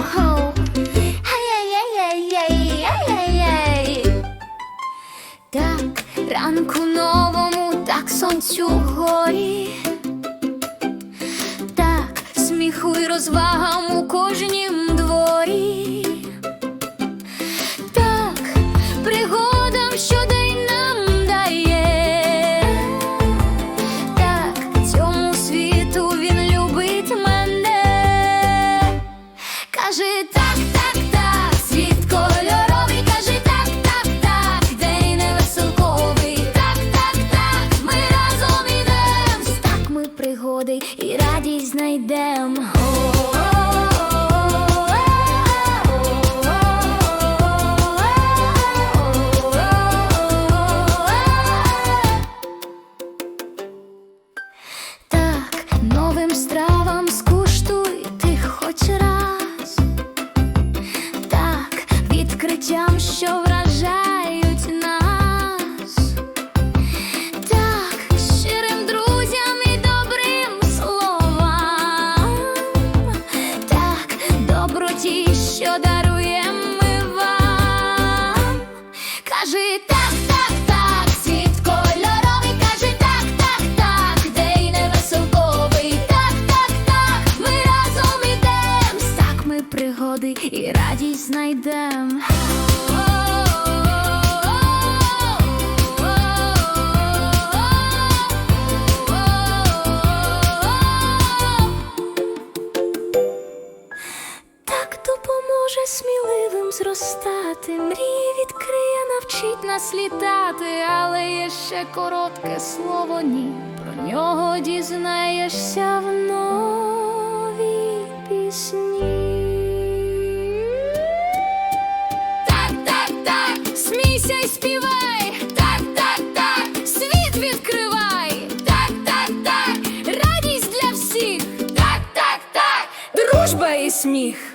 Оу. Ай-яй-яй-яй-яй-яй-яй. Так, ранку новому, так сонцю горі. Так, сміху й розвагам у кожнім дворі. І що вам. Кажи так, так, так, світ кольоровий, кажи так, так, так, день невеселковий, так, так, так, ми разом ідем, ми пригоди і радість знайдем. Допоможе сміливим зростати, мрії відкриє, навчить нас літати, але є ще коротке слово ні. Про нього дізнаєшся в новій пісні. Так, так, так, смійся й співай, так, так, так, світ відкривай, так, так, так, радість для всіх, так, так, так, дружба і сміх.